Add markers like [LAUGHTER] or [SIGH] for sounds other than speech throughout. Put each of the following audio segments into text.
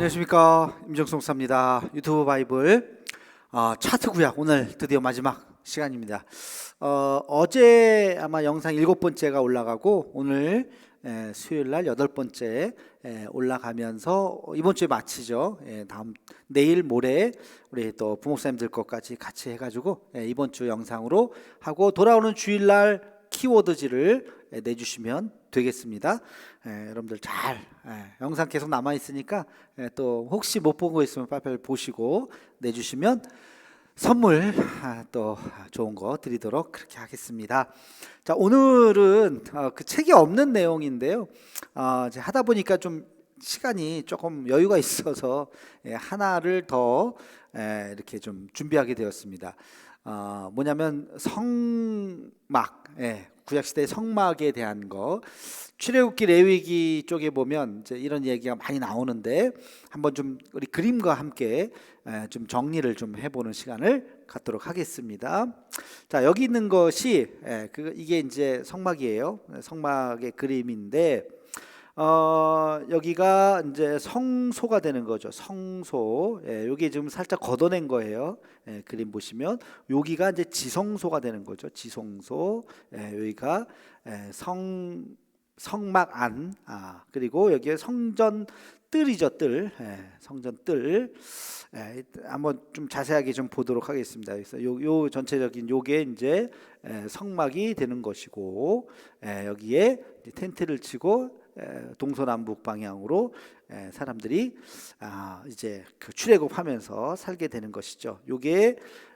안녕하십니까 임정성 목사입니다. 유튜브 바이블 어, 차트 구약 오늘 드디어 마지막 시간입니다. 어, 어제 아마 영상 일곱 번째가 올라가고 오늘 에, 수요일 날 여덟 번째 에, 올라가면서 이번 주에 마치죠. 예, 다음 내일 모레 우리 또 부목사님들 것까지 같이 해가지고 예, 이번 주 영상으로 하고 돌아오는 주일 날 키워드지를 예, 내주시면 되겠습니다. 예, 여러분들 잘 예, 영상 계속 남아 있으니까 예, 또 혹시 못 보고 있으면 빨리빨리 보시고 내주시면 선물 아, 또 좋은 거 드리도록 그렇게 하겠습니다. 자 오늘은 어, 그 책이 없는 내용인데요. 어, 이제 하다 보니까 좀 시간이 조금 여유가 있어서 예, 하나를 더 예, 이렇게 좀 준비하게 되었습니다. 어, 뭐냐면 성막, 예, 구약 시대 성막에 대한 거. 출애굽기 레위기 쪽에 보면 이제 이런 얘기가 많이 나오는데 한번 좀 우리 그림과 함께 예, 좀 정리를 좀 해보는 시간을 갖도록 하겠습니다. 자 여기 있는 것이 예, 그 이게 이제 성막이에요. 성막의 그림인데 어, 여기가 이제 성소가 되는 거죠. 성소. 예, 여기 지금 살짝 걷어낸 거예요. 예, 그림 보시면 여기가 이제 지성소가 되는 거죠. 지성소. 예, 여기가 예, 성 성막 안. 아, 그리고 여기에 성전 뜰이죠, 뜰. 예, 성전 뜰. 예, 한번 좀 자세하게 좀 보도록 하겠습니다. 그래서 요, 요 전체적인 요게 이제 예, 성막이 되는 것이고 예, 여기에 이제 텐트를 치고 에, 동서남북 방향으로 에, 사람들이 아, 이제 그 출애굽하면서 살게 되는 것이죠.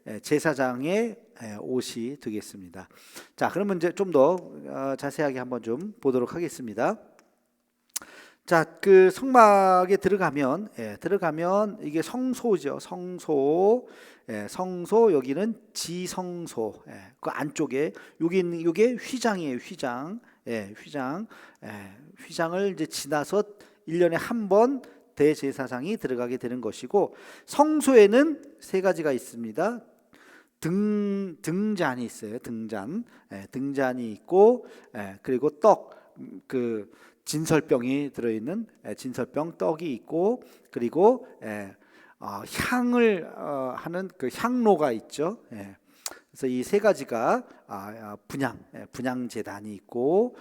에, 제사장의 에, 옷이 되겠습니다. 자, 그러면 이제 좀더 어, 자세하게 한번 좀 보도록 하겠습니다. 자, 그 성막에 들어가면 예, 들어가면 이게 성소죠. 성소. 예, 성소 여기는 지성소. 예, 그 안쪽에 여기 요게 휘장이에요. 휘장. 예, 휘장. 예, 휘장을 이제 지나서 1년에 한 번 대제사장이 들어가게 되는 것이고 성소에는 세 가지가 있습니다. 등 등잔이 있어요. 등잔. 예, 등잔이 있고 예, 그리고 떡그 진설병이 들어있는 예, 진설병 떡이 있고 그리고 예, 어, 향을 어, 하는 그 향로가 있죠. 예. 그래서 이 세 가지가 아, 아, 분양 예, 분양 재단이 있고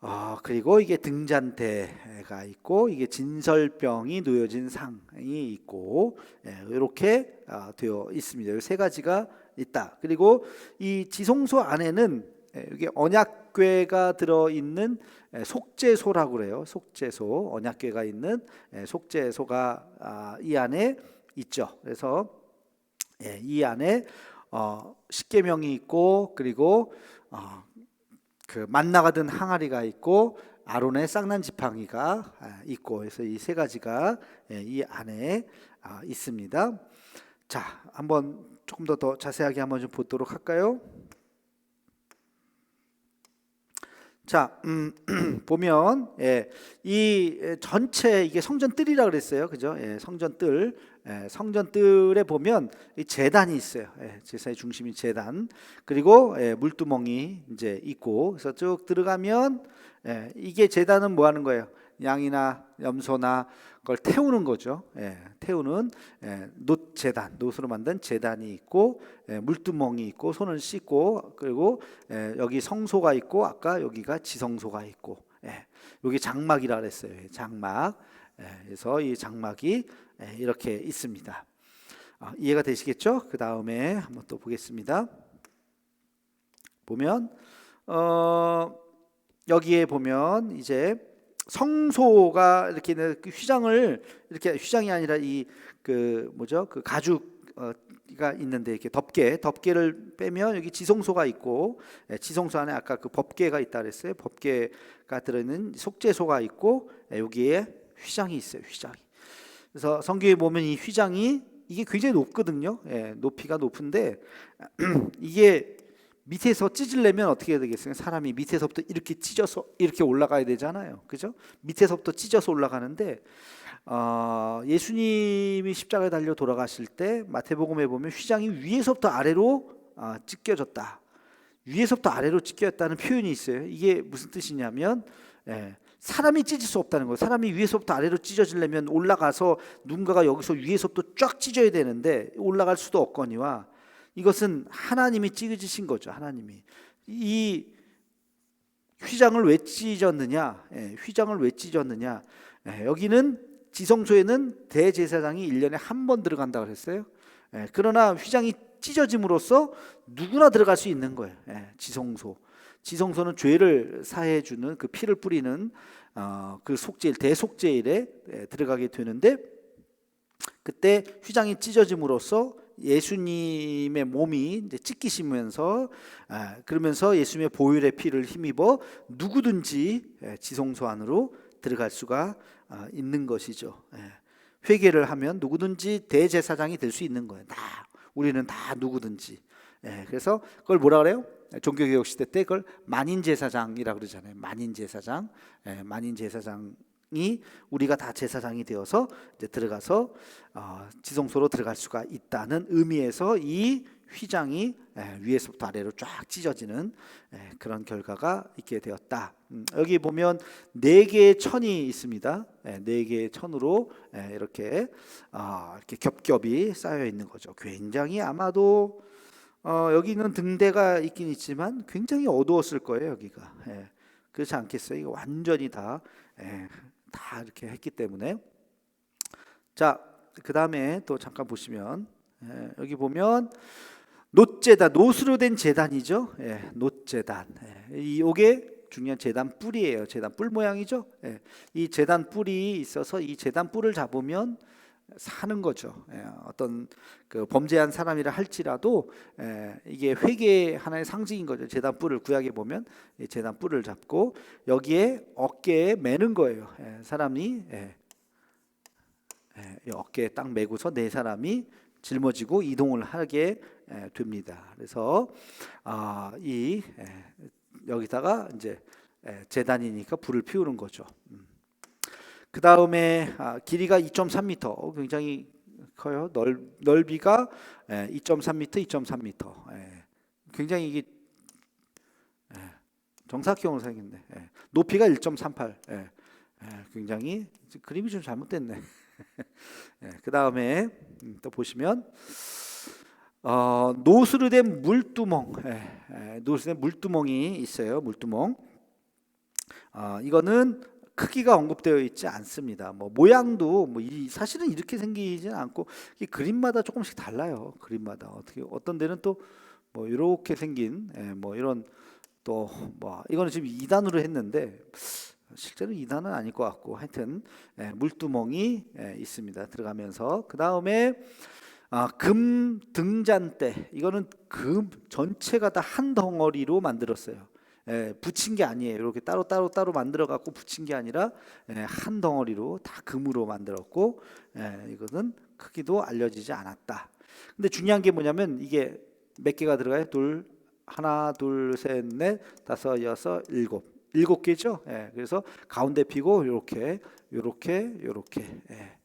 어, 그리고 이게 등잔대가 있고 이게 진설병이 놓여진 상이 있고 예, 이렇게 아, 되어 있습니다. 이 세 가지가 있다. 그리고 이 지성소 안에는 예, 여기 언약궤가 들어 있는 예, 속죄소라고 그래요. 속죄소, 언약궤가 있는 예, 속죄소가 아, 이 안에 있죠. 그래서 예, 이 안에 어, 십계명이 있고 그리고 어, 그 만나가 든 항아리가 있고 아론의 쌍난 지팡이가 아, 있고 그래서 이 세 가지가 예, 이 안에 아, 있습니다. 자, 한번 조금 더 더 자세하게 한번 좀 보도록 할까요? 자, 음, [CLEARS THROAT] 보면 예, 이 전체 이게 성전 뜰이라 그랬어요, 그죠? 예, 성전 뜰, 예, 성전 뜰에 보면 이 제단이 있어요. 예, 제사의 중심이 제단. 그리고 예, 물두멍이 이제 있고, 그래서 쭉 들어가면 예, 이게 제단은 뭐 하는 거예요? 양이나 염소나 그걸 태우는 거죠. 예, 태우는 예, 놋 제단, 놋으로 만든 제단이 있고 예, 물두멍이 있고 손을 씻고 그리고 예, 여기 성소가 있고 아까 여기가 지성소가 있고 예, 여기 장막이라 그랬어요. 예, 장막. 예, 그래서 이 장막이 예, 이렇게 있습니다. 아, 이해가 되시겠죠? 그 다음에 한번 또 보겠습니다. 보면 어, 여기에 보면 이제 성소가 이렇게 그 휘장을 이렇게 휘장이 아니라 이 그 뭐죠 그 가죽가 있는데 이렇게 덮개 덮개를 빼면 여기 지성소가 있고 예, 지성소 안에 아까 그 법궤가 있다 그랬어요 법궤가 들어있는 속죄소가 있고 예, 여기에 휘장이 있어요 휘장이 그래서 성경에 보면 이 휘장이 이게 굉장히 높거든요 예, 높이가 높은데 [CLEARS THROAT] 이게 밑에서 찢으려면 어떻게 되겠어요? 사람이 밑에서부터 이렇게 찢어서 이렇게 올라가야 되잖아요. 그죠? 밑에서부터 찢어서 올라가는데 어, 예수님이 십자가에 달려 돌아가실 때 마태복음에 보면 휘장이 위에서부터 아래로 어, 찢겨졌다. 위에서부터 아래로 찢겨졌다는 표현이 있어요. 이게 무슨 뜻이냐면 예, 사람이 찢을 수 없다는 거예요. 사람이 위에서부터 아래로 찢어지려면 올라가서 누군가가 여기서 위에서부터 쫙 찢어야 되는데 올라갈 수도 없거니와 이것은 하나님이 찢으신 거죠. 하나님이 이 휘장을 왜 찢었느냐? 예, 휘장을 왜 찢었느냐? 예, 여기는 지성소에는 대제사장이 1년에 한 번 들어간다 그랬어요. 예, 그러나 휘장이 찢어짐으로써 누구나 들어갈 수 있는 거예요. 예, 지성소. 지성소는 죄를 사해 주는 그 피를 뿌리는 어, 그 속죄일 대속죄일에 예, 들어가게 되는데 그때 휘장이 찢어짐으로써 예수님의 몸이 이제 찢기시면서 아, 그러면서 예수님의 보혈의 피를 힘입어 누구든지 예, 지성소 안으로 들어갈 수가 아, 있는 것이죠. 예. 회개를 하면 누구든지 대제사장이 될 수 있는 거예요. 다 우리는 다 누구든지. 예, 그래서 그걸 뭐라 그래요? 종교개혁 시대 때 그걸 만인 제사장이라 고 그러잖아요. 만인 제사장, 예, 만인 제사장이 우리가 다 제사장이 되어서 이제 들어가서 어, 지성소로 들어갈 수가 있다는 의미에서 이 휘장이 예, 위에서부터 아래로 쫙 찢어지는 예, 그런 결과가 있게 되었다. 음, 여기 보면 네 개의 천이 있습니다. 예, 네 개의 천으로 예, 이렇게 아, 이렇게 겹겹이 쌓여 있는 거죠. 굉장히 아마도 어, 여기는 등대가 있긴 있지만 굉장히 어두웠을 거예요 여기가. 예, 그렇지 않겠어요? 이거 완전히 다, 예, 다 이렇게 했기 때문에. 자, 그 다음에 또 잠깐 보시면 예, 여기 보면 노재단, 노수로 된 재단이죠. 예, 노재단. 예, 이 요게 중요한 재단 뿔이에요. 재단 뿔 모양이죠. 예, 이 재단 뿔이 있어서 이 재단 뿔을 잡으면 사는 거죠. 예, 어떤 그 범죄한 사람이라 할지라도 예, 이게 회개 하나의 상징인 거죠. 재단 뿔을 구약에 보면 이 재단 뿔을 잡고 여기에 어깨에 매는 거예요. 예, 사람이 예, 예, 이 어깨에 딱 매고서 네 사람이 짊어지고 이동을 하게 예, 됩니다. 그래서 아, 이 예, 여기다가 이제 예, 재단이니까 불을 피우는 거죠. 음. 그 다음에 아, 길이가 2.3m, 굉장히 커요. 넓, 넓이가 2.3m, 2.3m. 굉장히 이게 정사각형으로 생겼네. 높이가 1.38. 굉장히 그림이 좀 잘못됐네. [LAUGHS] 그 다음에 음, 또 보시면 어, 노수로 된 물두멍, 노수로 된 물두멍이 있어요. 물두멍. 어, 이거는 크기가 언급되어 있지 않습니다. 뭐 모양도 뭐 이, 사실은 이렇게 생기지는 않고 이 그림마다 조금씩 달라요. 그림마다 어떻게 어떤 데는 또 뭐 이렇게 생긴 예, 뭐 이런 또 뭐 이거는 지금 2단으로 했는데 실제로 2단은 아닐 것 같고 하여튼 예, 물두멍이 예, 있습니다. 들어가면서 그 다음에 아, 금 등잔대 이거는 금 전체가 다 한 덩어리로 만들었어요. 예, 붙인 게 아니에요. 이렇게 따로 따로 따로 만들어 갖고 붙인 게 아니라 예, 한 덩어리로 다 금으로 만들었고 예, 이것은 크기도 알려지지 않았다. 근데 중요한 게 뭐냐면 이게 몇 개가 들어가요? 둘 하나 둘 셋 넷 다섯 여섯 일곱 일곱 개죠. 예, 그래서 가운데 피고 이렇게 이렇게 이렇게 예.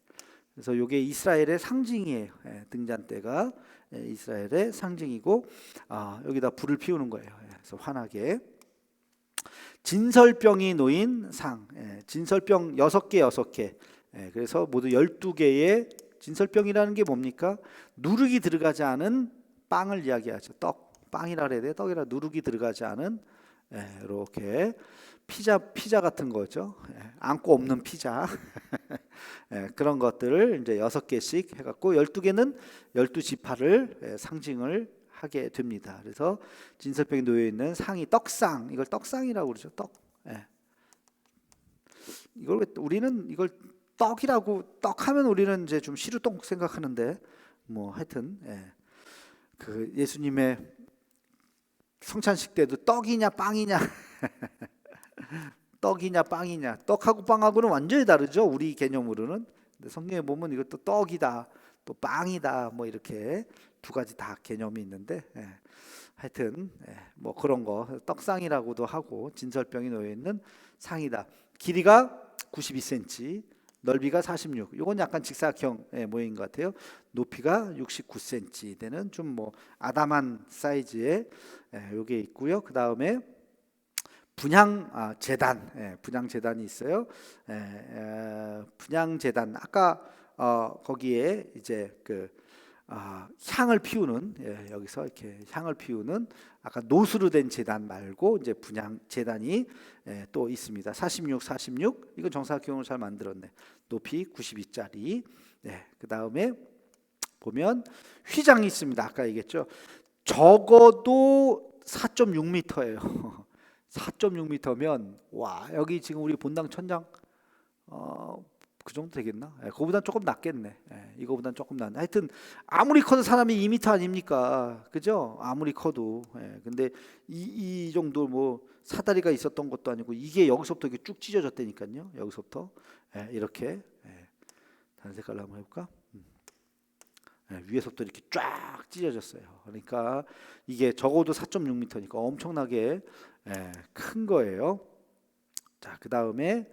그래서 이게 이스라엘의 상징이에요. 예, 등잔대가 예, 이스라엘의 상징이고 아, 여기다 불을 피우는 거예요. 예, 그래서 환하게 진설병이 놓인 상, 예, 진설병 여섯 개 여섯 개. 예, 그래서 모두 열두 개의 진설병이라는 게 뭡니까? 누룩이 들어가지 않은 빵을 이야기하죠. 떡, 빵이라 그래야 돼. 떡이라 누룩이 들어가지 않은 예, 이렇게 피자 피자 같은 거죠. 안고 없는 피자 [LAUGHS] 그런 것들을 이제 여섯 개씩 해 갖고 열두 개는 열두 지파를 상징을 하게 됩니다. 그래서 진설병에 놓여 있는 상이 떡상 이걸 떡상이라고 그러죠. 떡. 예. 이걸 우리는 이걸 떡이라고 떡하면 우리는 이제 좀 시루떡 생각하는데 뭐 하여튼 예. 그 예수님의 성찬식 때도 떡이냐 빵이냐 [LAUGHS] 떡이냐 빵이냐 떡하고 빵하고는 완전히 다르죠 우리 개념으로는 근데 성경에 보면 이것도 떡이다 또 빵이다 뭐 이렇게 두 가지 다 개념이 있는데 예. 하여튼 예. 뭐 그런 거 떡상이라고도 하고 진설병이 놓여 있는 상이다. 길이가 92cm, 넓이가 46. 이건 약간 직사각형 예, 모양인 것 같아요. 높이가 69cm 되는 좀 뭐 아담한 사이즈의 예, 요게 있고요. 그 다음에 분양 아, 재단, 예, 분양 재단이 있어요. 예, 에, 분양 재단 아까 어, 거기에 이제 그 아, 향을 피우는 예, 여기서 이렇게 향을 피우는 아까 노수로 된 재단 말고 이제 분양 재단이 예, 또 있습니다. 46, 46 이건 정사각형으로 잘 만들었네. 높이 92짜리. 네, 그 다음에 보면 휘장이 있습니다. 아까 얘기했죠. 적어도 4.6m예요. 4.6m면 [LAUGHS] 와 여기 지금 우리 본당 천장 어, 그 정도 되겠나? 예, 그거보단 조금 낫겠네. 예, 이거보단 조금 낫네. 하여튼 아무리 커도 사람이 2m 아닙니까? 그죠? 아무리 커도. 예, 근데 이, 이 정도 뭐 사다리가 있었던 것도 아니고 이게 여기서부터 이렇게 쭉 찢어졌다니까요. 여기서부터 예, 이렇게 예, 다른 색깔로 한번 해볼까? 음. 예, 위에서부터 이렇게 쫙 찢어졌어요. 그러니까 이게 적어도 4.6m니까 엄청나게 예, 큰 거예요. 자, 그 다음에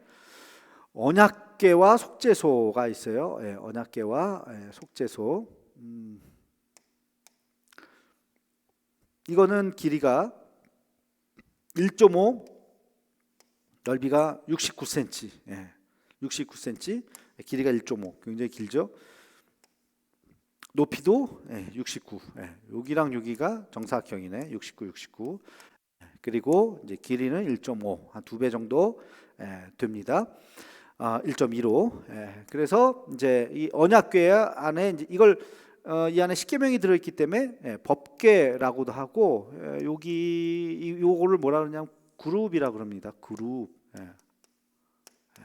언약계와 속죄소가 있어요. 예, 언약계와 예, 속죄소. 음, 이거는 길이가 1.5, 넓이가 69cm. 예, 69cm, 길이가 1.5, 굉장히 길죠. 높이도 예, 69. 예, 여기랑 여기가 정사각형이네. 69, 69. 예, 그리고 이제 길이는 1.5, 한 두 배 정도 예, 됩니다. 아, 1.2로. 예, 그래서 이제 이 언약궤 안에 이제 이걸 어, 이 안에 십계명이 들어있기 때문에 예, 법궤라고도 하고 예, 여기 이- 요거를 뭐라 그러냐면 그룹이라 그럽니다. 그룹. 예. 예.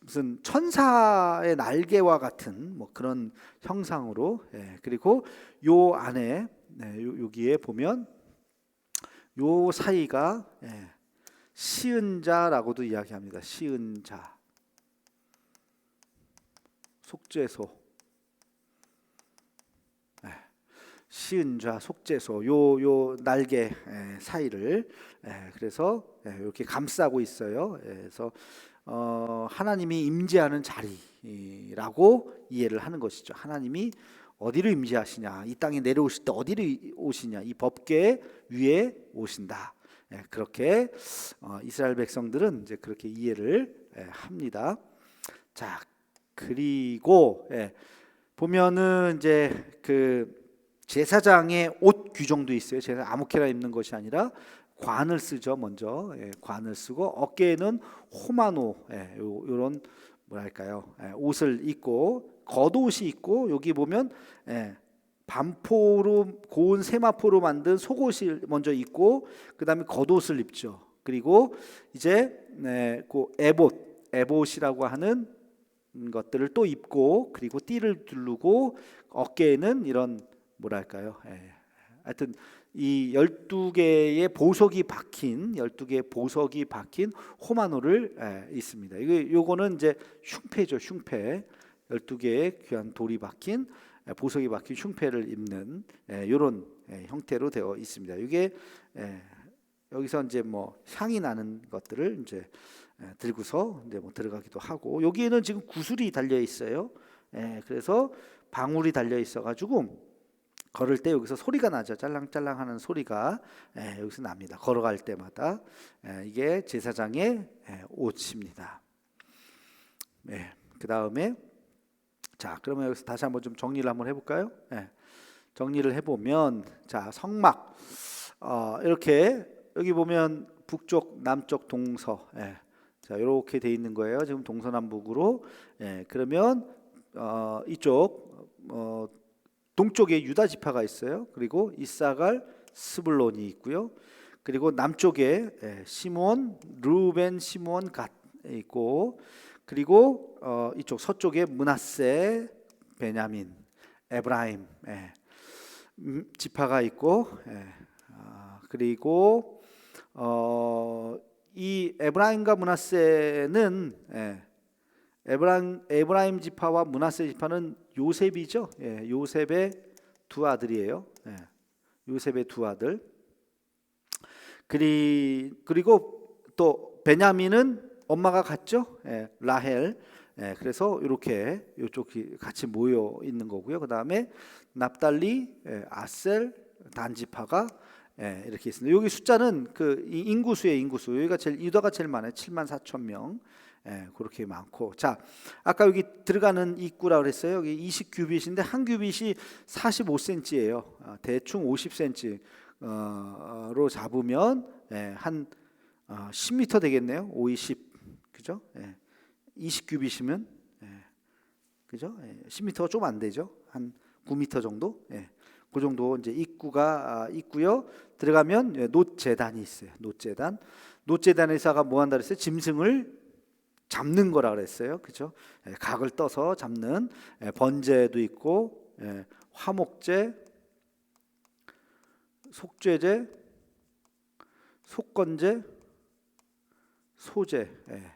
무슨 천사의 날개와 같은 뭐 그런 형상으로 예, 그리고 요 안에 네, 요, 여기에 보면 요 사이가 예, 시은 자라고도 이야기합니다. 시은 자. 속죄소. 예, 시은 자 속죄소 요 요 날개 예, 사이를 예, 그래서 예, 이렇게 감싸고 있어요. 예, 그래서 어, 하나님이 임재하는 자리라고 이해를 하는 것이죠. 하나님이 어디로 임재하시냐? 이 땅에 내려오실 때 어디로 이- 오시냐? 이 법궤 위에 오신다. 예, 그렇게 어, 이스라엘 백성들은 이제 그렇게 이해를 예, 합니다. 자, 그리고 예, 보면은 이제 그 제사장의 옷 규정도 있어요. 제사 아무케나 입는 것이 아니라 관을 쓰죠. 먼저 예, 관을 쓰고 어깨에는 호마노 예, 요, 요런 뭐랄까요 예, 옷을 입고 겉옷이 있고 여기 보면 예, 반포로 고운 세마포로 만든 속옷을 먼저 입고 그다음에 겉옷을 입죠. 그리고 이제 네, 그 에봇 에봇이라고 하는 것들을 또 입고 그리고 띠를 두르고 어깨에는 이런 뭐랄까요? 예. 하여튼 이 12개의 보석이 박힌 12개의 보석이 박힌 호마노를 예, 있습니다. 이거 요거는 이제 흉패죠, 흉패. 12개의 귀한 돌이 박힌 예, 보석이 박힌 흉패를 입는 이런 형태로 되어 있습니다. 이게 예, 여기서 이제 뭐 향이 나는 것들을 이제 예, 들고서 이제 뭐 들어가기도 하고 여기에는 지금 구슬이 달려 있어요. 예, 그래서 방울이 달려 있어 가지고 걸을 때 여기서 소리가 나죠. 짤랑짤랑 하는 소리가 예, 여기서 납니다. 걸어갈 때마다 예, 이게 제사장의 예, 옷입니다. 예, 그 다음에 자 그러면 여기서 다시 한번 좀 정리를 한번 해볼까요? 예, 정리를 해보면 자 성막 어, 이렇게 여기 보면 북쪽 남쪽 동서 예, 자 이렇게 돼 있는 거예요. 지금 동서남북으로 예, 그러면 어, 이쪽 어, 동쪽에 유다 지파가 있어요. 그리고 이사갈 스불론이 있고요. 그리고 남쪽에 예, 시몬, 루벤, 시몬 갓 있고 그리고 어, 이쪽 서쪽에 문하세, 베냐민, 에브라임 예, 음, 지파가 있고 예, 아, 그리고 어, 이 에브라임과 문하세는 예, 에브라임, 에브라임 지파와 문하세 지파는 요셉이죠. 예, 요셉의 두 아들이에요. 예, 요셉의 두 아들. 그리 그리고 또 베냐민은 엄마가 같죠. 예, 라헬. 예, 그래서 이렇게 이쪽이 같이 모여 있는 거고요. 그 다음에 납달리, 예, 아셀, 단지파가 예, 이렇게 있습니다. 여기 숫자는 그 이- 인구수의 인구수. 여기가 제일 유다가 제일 많아요. 7만 4천 명. 예, 그렇게 많고. 자, 아까 여기 들어가는 입구라 그랬어요. 여기 20 규빗인데 한 규빗이 45cm예요. 대충 50cm 어로 잡으면 예, 한 어, 10m 되겠네요. 5, 20. 그죠? 예. 20 규빗이면 예. 그죠? 예. 10m가 좀 안 되죠. 한 9m 정도. 예. 그 정도 이제 입구가 아, 있고요. 들어가면 예, 노재단이 있어요. 노재단. 노재단에서가 뭐 한다 그랬어요? 짐승을 잡는 거라 그랬어요. 그죠? 예, 각을 떠서 잡는 예, 번제도 있고 예, 화목제, 속죄제, 속건제, 소제 예,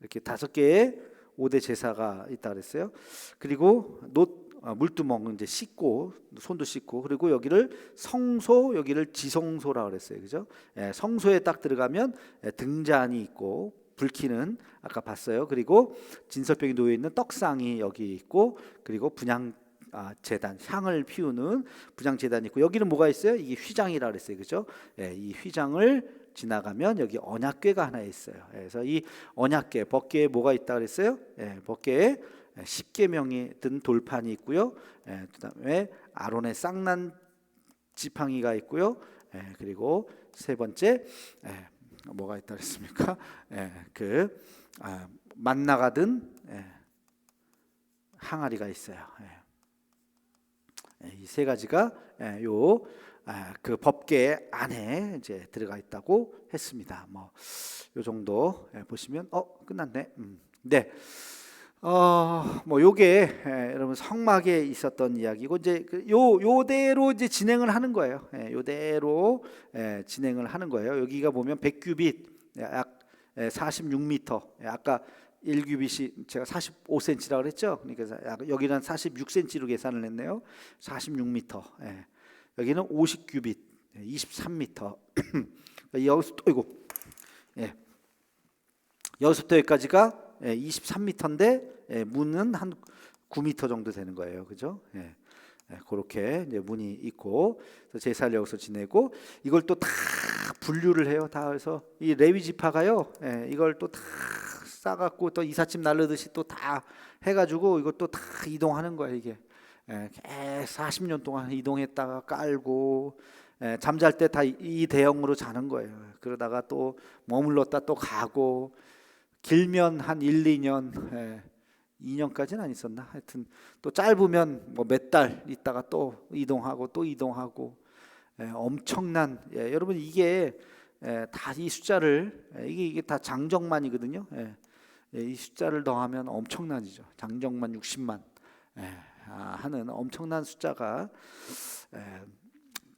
이렇게 다섯 개의 오대 제사가 있다 그랬어요. 그리고 노 아, 물두멍 이제 씻고 손도 씻고 그리고 여기를 성소 여기를 지성소라 그랬어요. 그죠? 예, 성소에 딱 들어가면 예, 등잔이 있고 불키는 아까 봤어요. 그리고 진설병이 놓여 있는 떡상이 여기 있고 그리고 분양 아, 재단 향을 피우는 분양 재단이 있고 여기는 뭐가 있어요? 이게 휘장이라 그랬어요. 그죠? 예, 이 휘장을 지나가면 여기 언약궤가 하나 있어요. 예, 그래서 이 언약궤 법궤에 뭐가 있다 그랬어요? 예, 법궤에 십계명이 든 돌판이 있고요. 예, 그다음에 아론의 쌍난 지팡이가 있고요. 예, 그리고 세 번째 예, 뭐가 있다 그랬습니까? 예, 그 아, 만나가 든 예, 항아리가 있어요. 예. 이세 가지가 예, 요 아, 그 법계 안에 이제 들어가 있다고 했습니다. 뭐 요 정도 예, 보시면 어 끝났네. 음. 네. 어, 뭐 요게 예, 여러분 성막에 있었던 이야기고 이제 그요 요대로 이제 진행을 하는 거예요. 예, 요대로 예, 진행을 하는 거예요. 여기가 보면 100규빗 예, 약 예, 46m. 예, 아까 1규빗이 제가 45cm라고 그랬죠. 그러니까 약- 여기는 46cm로 계산을 했네요. 46m. 예. 여기는 50규빗, 예, 23m. 여기서 [CLEARS THROAT] 또 이거 예. 여기서부터 여기까지가 예, 23m인데 예, 문은 한 9m 정도 되는 거예요. 그죠? 예. 예, 그렇게 이제 문이 있고 제사를 여기서 지내고 이걸 또 다 분류를 해요. 다 그래서 이 레위 지파가요. 예, 이걸 또 다 싸갖고 또 이삿짐 날르듯이 또 다 해가지고 이것도 다 이동하는 거예요. 이게 예, 계속 40년 동안 이동했다가 깔고 예, 잠잘 때 다 이 대형으로 자는 거예요. 그러다가 또 머물렀다 또 가고 길면 한 1, 2년, 예, 2년까지는 안 있었나? 하여튼 또 짧으면 뭐 몇 달 있다가 또 이동하고 또 이동하고 예, 엄청난 예, 여러분 이게 예, 다이 숫자를 예, 이게 이게 다 장정만이거든요. 예, 예, 이 숫자를 더하면 엄청난이죠. 장정만 60만 예, 아, 하는 엄청난 숫자가 예,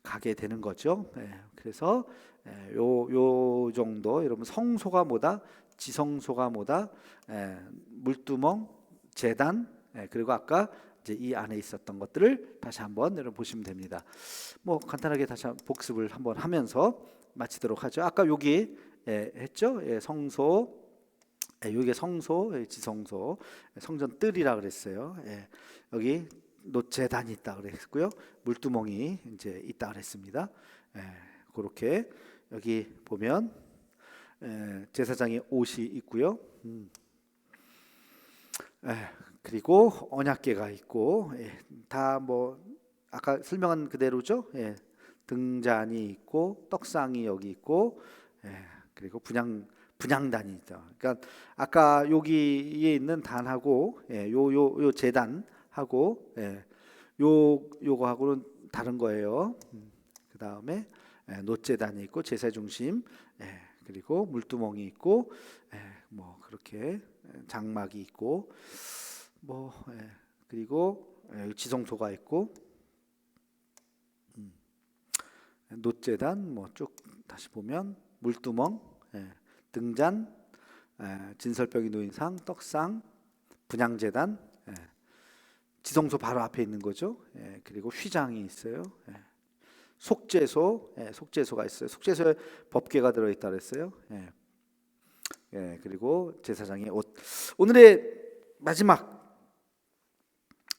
가게 되는 거죠. 예, 그래서 예, 요, 요 정도 여러분 성소가 뭐다? 지성소가 뭐다? 예, 물두멍, 재단, 예, 그리고 아까 이제 이 안에 있었던 것들을 다시 한번 여러분 보시면 됩니다. 뭐 간단하게 다시 한번 복습을 한번 하면서 마치도록 하죠. 아까 여기 예, 했죠? 예, 성소, 예, 여기 성소, 예, 지성소, 예, 성전 뜰이라 그랬어요. 예, 여기 노재단이 있다 그랬고요. 물두멍이 이제 있다 그랬습니다. 예, 그렇게 여기 보면 예, 제사장의 옷이 있고요. 음. 예, 그리고 언약궤가 있고 예, 다뭐 아까 설명한 그대로죠. 예, 등잔이 있고 떡상이 여기 있고 예, 그리고 분양 분양단이 있죠. 그러니까 아까 여기에 있는 단하고 예, 요요 요 재단하고 예, 요 요거하고는 다른 거예요. 음, 그 다음에 예, 노재단이 있고 제사 중심 예, 그리고 물두멍이 있고 예, 뭐 그렇게 장막이 있고 뭐 예, 그리고 예, 지성소가 있고 음, 노재단 뭐 쭉 다시 보면 물두멍 예, 등잔 예, 진설병이 놓인 상 떡상 분양재단 예, 지성소 바로 앞에 있는 거죠. 예, 그리고 휘장이 있어요. 예. 속죄소, 예, 속죄소가 있어요. 속죄소에 법궤가 들어있다 그랬어요. 예. 예, 그리고 제사장의 옷. 오늘의 마지막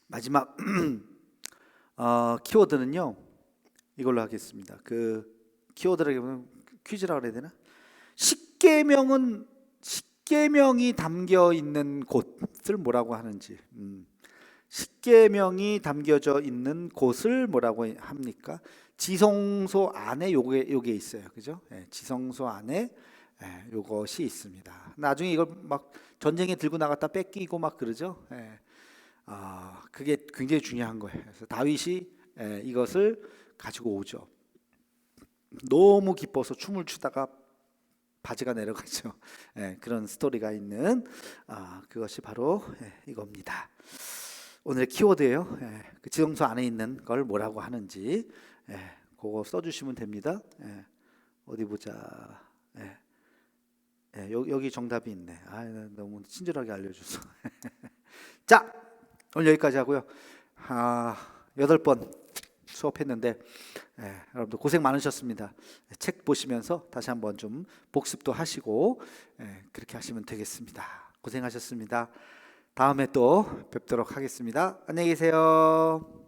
마지막 [CLEARS THROAT] 어, 키워드는요 이걸로 하겠습니다. 그 키워드라고 하면 퀴즈라 그래야 되나? 십계명은 십계명이 담겨 있는 곳을 뭐라고 하는지. 음. 십계명이 담겨져 있는 곳을 뭐라고 합니까? 지성소 안에 요게 요게 있어요. 그죠? 예, 지성소 안에 예, 요것이 있습니다. 나중에 이걸 막 전쟁에 들고 나갔다 뺏기고 막 그러죠. 예. 아, 그게 굉장히 중요한 거예요. 그래서 다윗이 예, 이것을 가지고 오죠. 너무 기뻐서 춤을 추다가 바지가 내려가죠. [LAUGHS] 예, 그런 스토리가 있는 아, 그것이 바로 예, 이겁니다. 오늘의 키워드예요. 예, 그 지성소 안에 있는 걸 뭐라고 하는지 예, 그거 써주시면 됩니다. 예, 어디 보자. 예, 예, 여, 여기 정답이 있네. 아, 너무 친절하게 알려줘서. [LAUGHS] 자, 오늘 여기까지 하고요. 아, 여덟 번 수업했는데 예, 여러분들 고생 많으셨습니다. 책 보시면서 다시 한번 좀 복습도 하시고 예, 그렇게 하시면 되겠습니다. 고생하셨습니다. 다음에 또 뵙도록 하겠습니다. 안녕히 계세요.